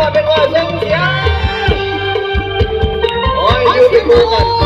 มาเป็นว่าส่งเสียงโอ้ยอยู่ที่มือกัน